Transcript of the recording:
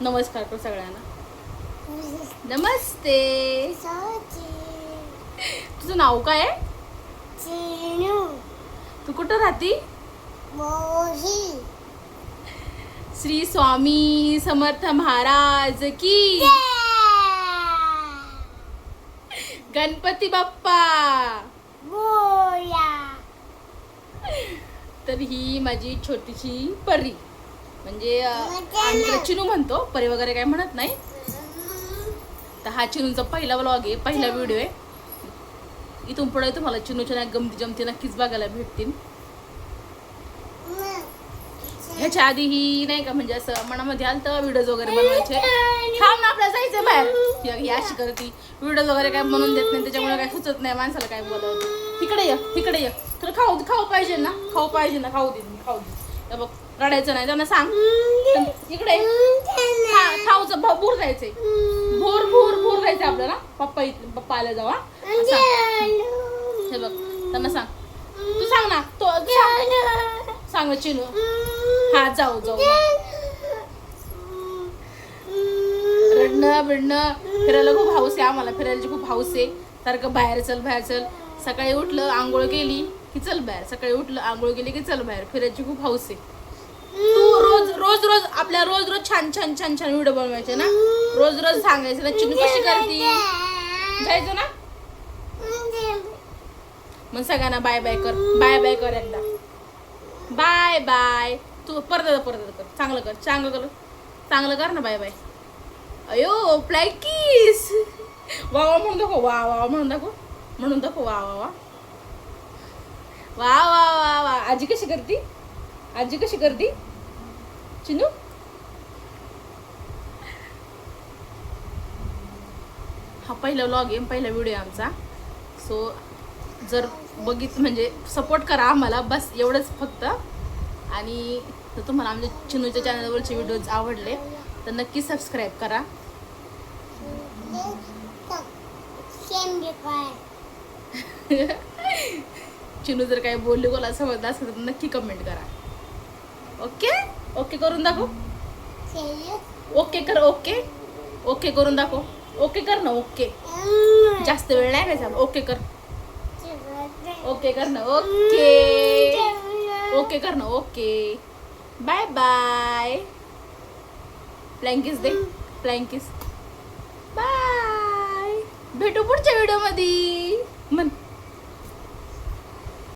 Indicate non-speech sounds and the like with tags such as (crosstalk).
नमस्कार कर सगळ्यांना. नमस्ते. तुझं नाव काय आहे? तू कुठं राहती? श्री स्वामी समर्थ महाराज की. गणपती बाप्पा. तर ही माझी छोटीशी परी. म्हणजे अं, आम्ही चिनू म्हणतो परी वगैरे काय म्हणत नाही. तर हा चिनूचा पहिला ब्लॉग आहे पहिला व्हिडिओ आहे. इथून पुढे तुम्हाला चिनूच्या नाही गमती जमती नक्कीच बघायला भेटतील. ह्याच्या आधी ही नाही का म्हणजे असं मनामध्ये आलं तर व्हिडिओज वगैरे बनवायचे. थांब ना आपल्याला जायचं बाहेर. ही- अशी करती व्हिडिओज वगैरे काय बनवून देत नाही त्याच्यामुळे काय सुचत नाही माणसाला काय बोलावं. तिकडे ये तिकडे ये. तर खाऊ खाऊ पाहिजे ना खाऊ पाहिजे ना खाऊ दे खाऊ दे. बघ रडायचं नाही. त्यांना सांग. इकडे ये. खाऊचं भूर जायचंय भूर भूर भूर जायचं आपल्याला. पप्पा इथं पप्पा आल्या जावा सांग. हे बघ त्यांना सांग. तू सांग ना. तो सांग. ना चिनू. हा जाऊ जाऊ रडणं बिडणं फिरायला खूप हाऊस आहे आम्हाला फिरायची खूप हाऊस आहे. सारखं बाहेर चल बाहेर चल. सकाळी उठलं आंघोळ केली. की चल बाहेर. सकाळी उठलं आंघोळ केली की चल बाहेर. फिरायची खूप हाऊस आहे. तू रोज रोज रोज आपल्या रोज रोज छान छान छान छान व्हिडिओ बनवायचे ना? रोज रोज सांगायचं ना चिनू कशी करती? जायचं ना? मग सगळ्यांना बाय बाय कर. बाय बाय कर एकदा. बाय बाय तू परत परत कर. चांगलं कर चांगलं कर. चांगलं कर ना बाय बाय अयो प्लॅकिस वा वा म्हणून दाखव वा वा म्हणून दाखव. म्हणून दाखव वा वा वा वा वा वा वा. आजी कशी करती आजी कशी करती चिनू? हा पहिला व्लॉग आहे पहिला व्हिडिओ आहे आमचा. सो जर बघित म्हणजे सपोर्ट करा आम्हाला बस एवढंच फक्त. आणि जर तुम्हाला आमच्या चिनूच्या चॅनलवरचे व्हिडिओज आवडले तर नक्की सबस्क्राईब करा. (laughs) चिनू जर काही बोलली बोला समजलं असेल तर नक्की कमेंट करा. ओके ओके करून दाखव. ओके कर ओके ओके करून दाखव. ओके कर ना ओके जास्त वेळ नाही घ्यायचा ओके कर. ओके कर ना ओके ओके कर ना okay bye bye flying kiss दे. प्लँकिस बाय भेटू पुढच्या व्हिडिओमध्ये म्हण.